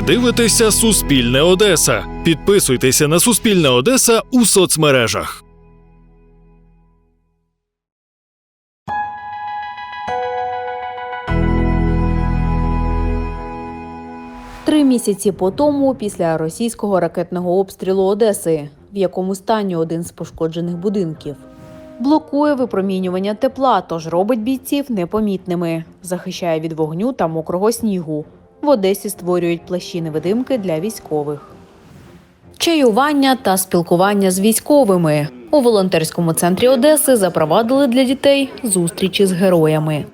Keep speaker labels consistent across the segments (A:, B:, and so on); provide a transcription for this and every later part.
A: Ви дивитеся Суспільне Одеса. Підписуйтеся на Суспільне Одеса у соцмережах.
B: Три місяці по тому, після російського ракетного обстрілу Одеси, в якому стані один з пошкоджених будинків. Блокує випромінювання тепла, тож робить бійців непомітними, захищає від вогню та мокрого снігу. В Одесі створюють плащі невидимки для військових. Чаювання та спілкування з військовими у волонтерському центрі Одеси запровадили для дітей зустрічі з героями.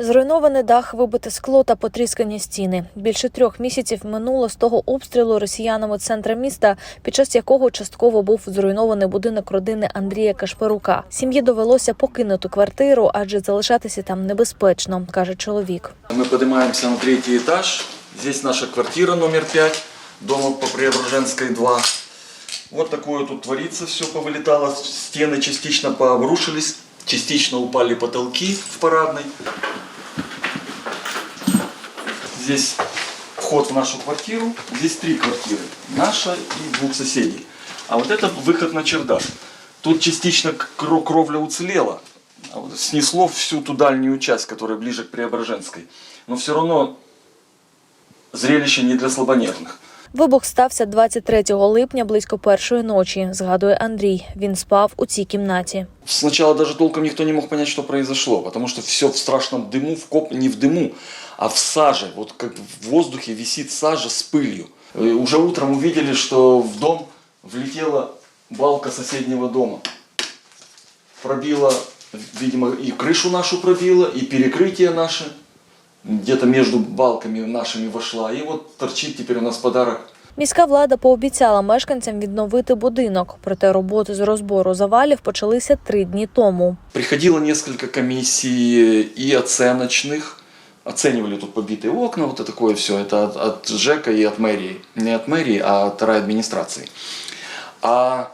C: Зруйнований дах, вибите скло та потріскані стіни. Більше трьох місяців минуло з того обстрілу росіянами центра міста, під час якого частково був зруйнований будинок родини Андрія Кашперука. Сім'ї довелося покинути квартиру, адже залишатися там небезпечно, каже чоловік.
D: Мы поднимаемся на третий этаж. Здесь наша квартира номер 5, дома по Преображенской 2. Вот такое тут творится, все повылетало, стены частично пообрушились, частично упали потолки в парадной. Здесь вход в нашу квартиру, здесь три квартиры, наша и двух соседей. А вот это выход на чердак. Тут частично кро- кровля уцелела, а снесло всю ту дальнюю часть, которая ближе к Преображенской. Но все равно зрелище не для слабонервных.
C: Вибух стався 23 липня близько першої ночі, згадує Андрій. Він спав у цій кімнаті.
D: Сначала даже толком никто не мог понять, что произошло, потому что все в страшном дыму, в коп... не в дыму, а в саже. Вот как в воздухе висит сажа с пылью. И уже утром увидели, что в дом влетела балка соседнего дома. Пробила, видимо, и крышу нашу пробила, и перекрытие наше. Где-то между балками нашими вошла. И вот торчит теперь у нас подарок
C: Міська влада пообіцяла мешканцям відновити будинок, проте роботи з розбору завалів почалися три дні тому.
D: Приходило несколько комиссий и оценочных. Оценивали тут побитые окна, вот это такое все. Это от, от ЖЭКа и от мэрии. Не от мэрии, а от райадминистрации. А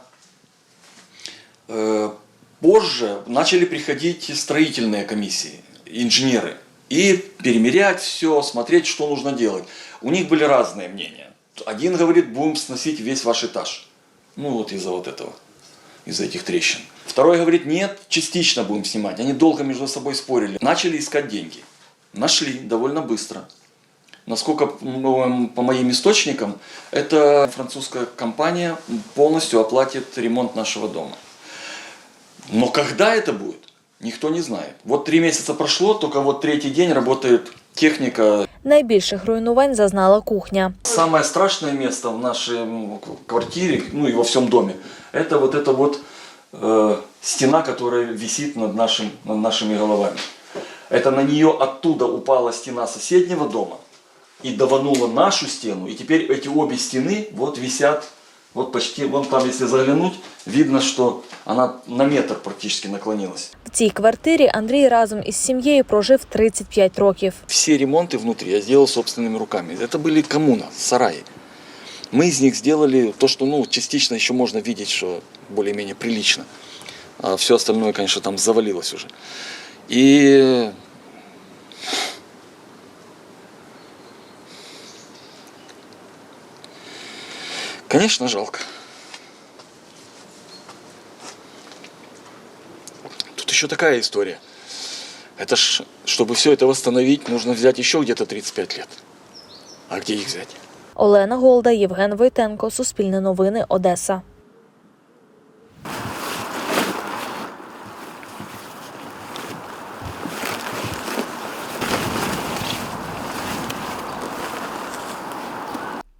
D: э, позже начали приходить строительные комиссии, инженеры. И перемерять все, смотреть, что нужно делать. У них были разные мнения. Один говорит, будем сносить весь ваш этаж. Ну вот из-за вот этого из-за этих трещин. Второй говорит, нет, частично будем снимать. Они долго между собой спорили. Начали искать деньги. Нашли довольно быстро. Насколько, ну, по моим источникам, эта французская компания полностью оплатит ремонт нашего дома. Но когда это будет, никто не знает. Вот три месяца прошло, только вот третий день работает техника.
C: Найбільших руйнувань зазнала кухня.
D: Самое страшное место в нашей м, квартире, ну и во всем доме, это вот эта вот э, стена, которая висит над, нашим, над нашими головами. Это на нее оттуда упала стена соседнего дома и даванула нашу стену. И теперь эти обе стены вот висят, вот почти, вон там если заглянуть, видно, что она на метр практически наклонилась.
C: В цій квартирі Андрій разом із сім'єю прожив 35 років.
D: Все ремонты внутри я сделал собственными руками. Это были коммуна, сараи. Мы из них сделали то, что ну, частично еще можно видеть, что более-менее прилично. А все остальное, конечно, там завалилось уже. И Конечно, жалко. Тут еще такая история. Это ж, чтобы все это восстановить, нужно взять еще где-то 35 лет. А где их взять?
C: Олена Голда, Євген Войтенко, Суспільне новини, Одеса.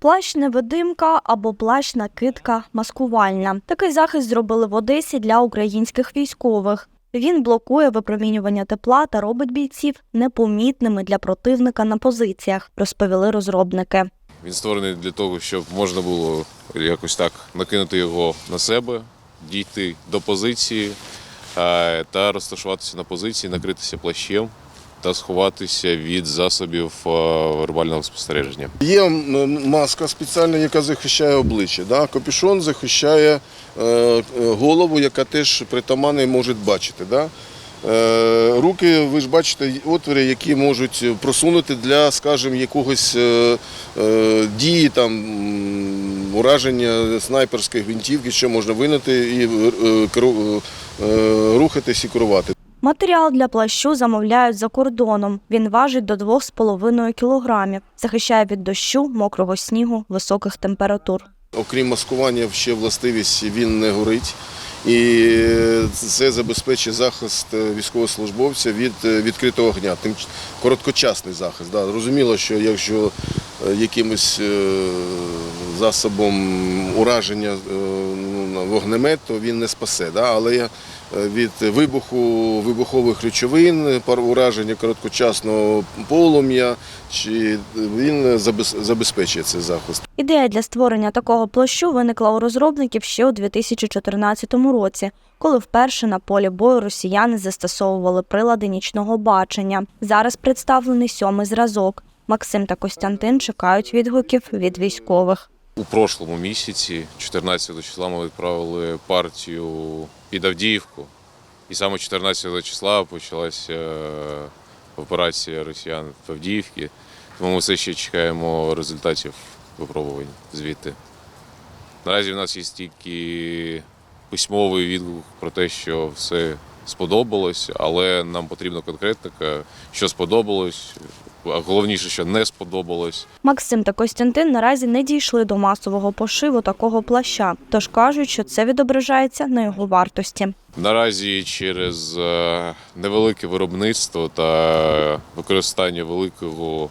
E: Плащ невидимка або плащ накидка маскувальна. Такий захист зробили в Одесі для українських військових. Він блокує випромінювання тепла та робить бійців непомітними для противника на позиціях, розповіли розробники.
F: Він створений для того, щоб можна було якось так накинути його на себе, дійти до позиції е, та розташуватися на позиції, накритися плащем та сховатися від засобів е, вербального спостереження.
G: Є маска спеціальна, яка захищає обличчя. Да? Капюшон захищає е, е, голову, яка теж притамани можуть бачити. Да? Руки, ви ж бачите, отвори, які можуть просунути для, скажімо, якогось дії, там, ураження снайперської гвинтівки, що можна винути і рухатись і керувати.
E: Матеріал для плащу замовляють за кордоном. Він важить до 2,5 кілограмів. Захищає від дощу, мокрого снігу, високих температур.
G: Окрім маскування, ще властивість він не горить. І це забезпечує захист військовослужбовця від е, відкритого огня. Тим короткочасний захист. Да. Зрозуміло, що якщо е, якимось е, засобом ураження ну, вогнемет, то він не спасе. Да. Але від вибуху вибухових речовин, пар- ураження короткочасного полум'я, чи він забез- забезпечує цей захист.
E: Ідея для створення такого плащу виникла у розробників ще у 2014 році, коли вперше на полі бою росіяни застосовували прилади нічного бачення. Зараз представлений сьомий зразок. Максим та Костянтин чекають відгуків від військових.
F: У прошлому місяці, 14 числа, ми відправили партію під Авдіївку. І саме 14 числа почалася е, операція росіян в Авдіївці. Тому ми все ще чекаємо результатів випробувань звідти. Наразі в нас є тільки письмовий відгук про те, що все сподобалось, але нам потрібна конкретика, що сподобалось, а головніше, що не сподобалось.
E: Максим та Костянтин наразі не дійшли до масового пошиву такого плаща, тож кажуть, що це відображається на його вартості.
F: Наразі через е, невелике виробництво та використання великого,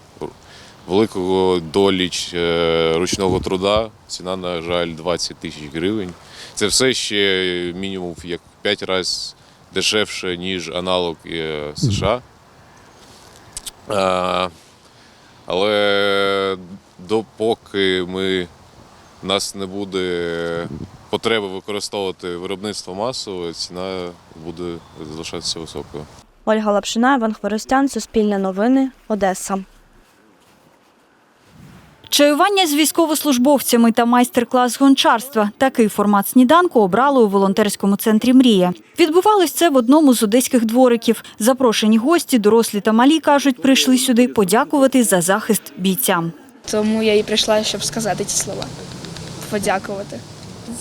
F: великого долі е, ручного труда ціна, на жаль, 20 тисяч гривень. Це все ще мінімум як 5 разів дешевше, ніж аналог е, США. Але допоки ми, в нас не буде потреби використовувати виробництво масове, ціна буде залишатися високою.
E: Ольга Лапшина, Іван Хворостян, Суспільне новини, Одеса.
H: Чаювання з військовослужбовцями та майстер-клас гончарства. Такий формат сніданку обрали у волонтерському центрі Мрія. Відбувалось це в одному з одеських двориків. Запрошені гості, дорослі та малі кажуть, прийшли сюди подякувати за захист бійцям.
I: Тому я і прийшла, щоб сказати ці слова. Подякувати.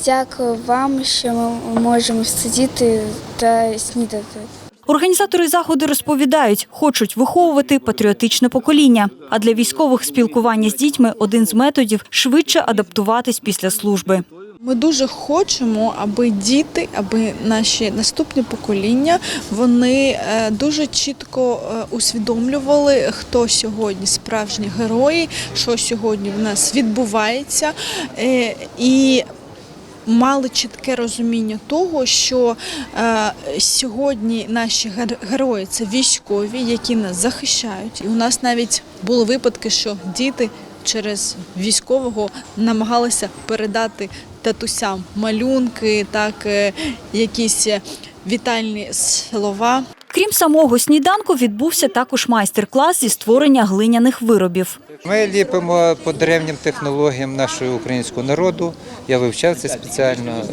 J: Дякую вам, що ми можемо сидіти та снідати.
H: Організатори заходу розповідають, хочуть виховувати патріотичне покоління. А для військових спілкування з дітьми один з методів швидше адаптуватись після служби.
K: Ми дуже хочемо, аби діти, аби наші наступні покоління, вони е, дуже чітко е, усвідомлювали, хто сьогодні справжні герої, що сьогодні в нас відбувається, е, і мали чітке розуміння того, що е, сьогодні наші гер- герої це військові, які нас захищають. І у нас навіть були випадки, що діти через військового намагалися передати татусям малюнки, так е, якісь вітальні слова.
H: Крім самого сніданку, відбувся також майстер-клас зі створення глиняних виробів.
L: Ми ліпимо по древнім технологіям нашого українського народу. Я вивчав це спеціально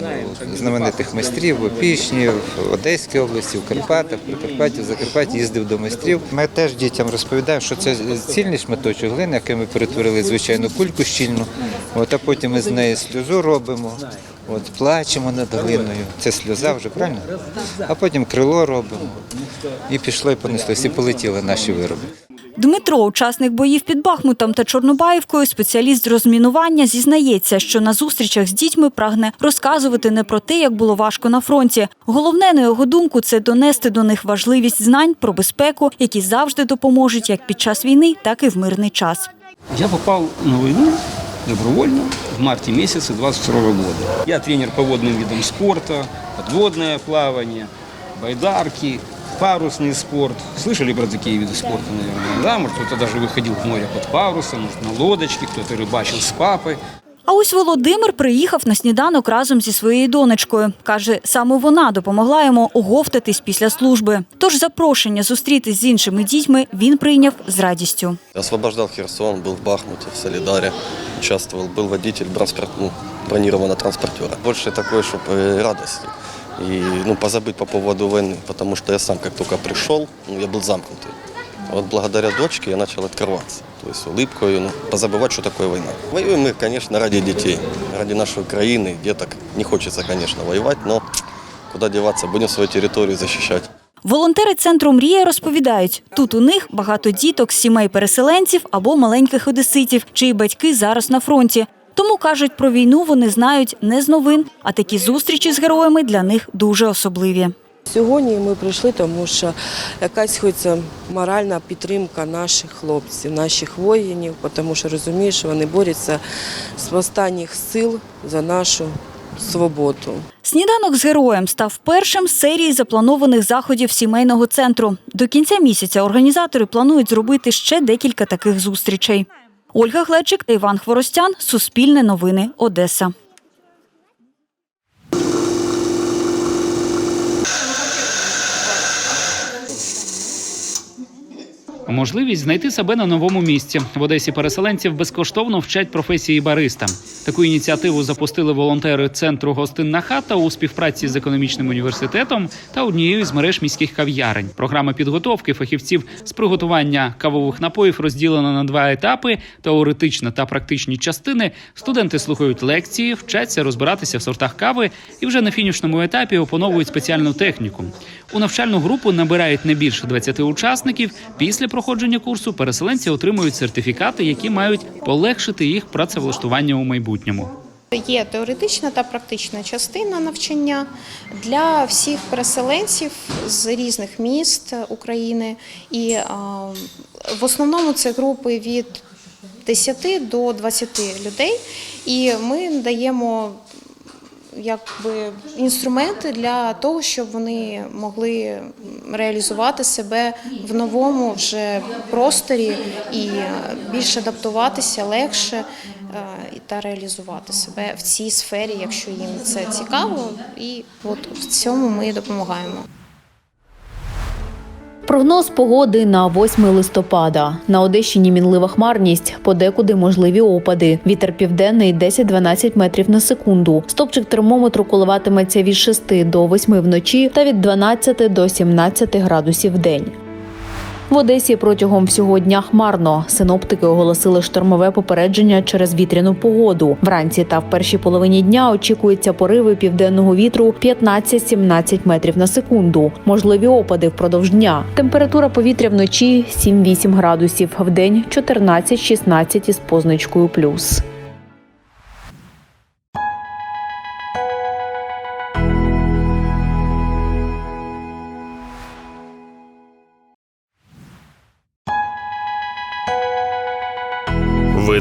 L: знаменитих майстрів в Опішні, в Одеській області, в Карпатах, в Прикарпатті, в Закарпатті їздив до майстрів. Ми теж дітям розповідаємо, що це цільний шматочок глини, який ми перетворили звичайну кульку щільну. От, а потім ми з неї сльозу робимо, от, плачемо над глиною. Це сльоза вже правильно? А потім крило робимо. І пішло, і понеслося, і полетіли наші вироби.
H: Дмитро, учасник боїв під Бахмутом та Чорнобаївкою, спеціаліст з розмінування, зізнається, що на зустрічах з дітьми прагне розказувати не про те, як було важко на фронті. Головне, на його думку, це донести до них важливість знань про безпеку, які завжди допоможуть як під час війни, так і в мирний час.
M: Я попал на войну добровольно в марте месяце 22 года. Я тренер по водным видам спорта, подводное плавание, байдарки, парусный спорт. Слышали про такие виды спорта, наверное, да? Может, кто-то даже выходил в море под парусом, может, на лодочке, кто-то рыбачил с папой.
H: А ось Володимир приїхав на сніданок разом зі своєю донечкою. Каже, саме вона допомогла йому оговтатись після служби. Тож запрошення зустрітись з іншими дітьми він прийняв з радістю.
N: Освобождал Херсон, был в Бахмуте, в Солидаре, участвовал, был водитель транспорт, ну, бронированного транспортера. Больше такой, чтобы радости. и ну, позабыть по поводу войны, потому что я сам, как только пришел, ну, я был замкнутый. А вот благодаря дочке я начал открываться, то есть улыбкой, ну, позабывать, что такое война. Воюем мы, конечно, ради детей, ради нашей Украины, деток. Не хочется, конечно, воевать, но куда деваться, будем свою территорию защищать.
H: Волонтери центру Мрія розповідають, тут у них багато діток з сімей переселенців або маленьких одеситів, чиї батьки зараз на фронті. Тому кажуть, про війну вони знають не з новин, а такі зустрічі з героями для них дуже особливі.
O: Сьогодні ми прийшли, тому що якась хочеться моральна підтримка наших хлопців, наших воїнів, тому що розумієш, вони борються з останніх сил за нашу свободу.
H: Сніданок з героєм став першим з серії запланованих заходів сімейного центру. До кінця місяця організатори планують зробити ще декілька таких зустрічей. Ольга Глечик та Іван Хворостян. Суспільне новини. Одеса.
P: Можливість знайти себе на новому місці в Одесі. Переселенців безкоштовно вчать професії бариста. Таку ініціативу запустили волонтери центру Гостинна хата у співпраці з економічним університетом та однією з мереж міських кав'ярень. Програма підготовки фахівців з приготування кавових напоїв розділена на два етапи: теоретична та практичні частини. Студенти слухають лекції, вчаться розбиратися в сортах кави і вже на фінішному етапі опановують спеціальну техніку. У навчальну групу набирають не більше 20 учасників. Після проходження курсу переселенці отримують сертифікати, які мають полегшити їх працевлаштування у майбутньому.
Q: Є теоретична та практична частина навчання для всіх переселенців з різних міст України, і а, в основному це групи від 10 до 20 людей, і ми даємо якби інструменти для того, щоб вони могли реалізувати себе в новому вже просторі і більше адаптуватися легше е, та реалізувати себе в цій сфері, якщо їм це цікаво, і от в цьому ми допомагаємо.
B: Прогноз погоди на 8 листопада. На Одещині мінлива хмарність, подекуди можливі опади. Вітер південний 10-12 метрів на секунду. Стопчик термометру коливатиметься від 6 до 8 вночі та від 12 до 17 градусів в день. В Одесі протягом всього дня хмарно. Синоптики оголосили штормове попередження через вітряну погоду. Вранці та в першій половині дня очікуються пориви південного вітру 15-17 метрів на секунду. Можливі опади впродовж дня. Температура повітря вночі 7-8 градусів, вдень 14-16 із позначкою плюс.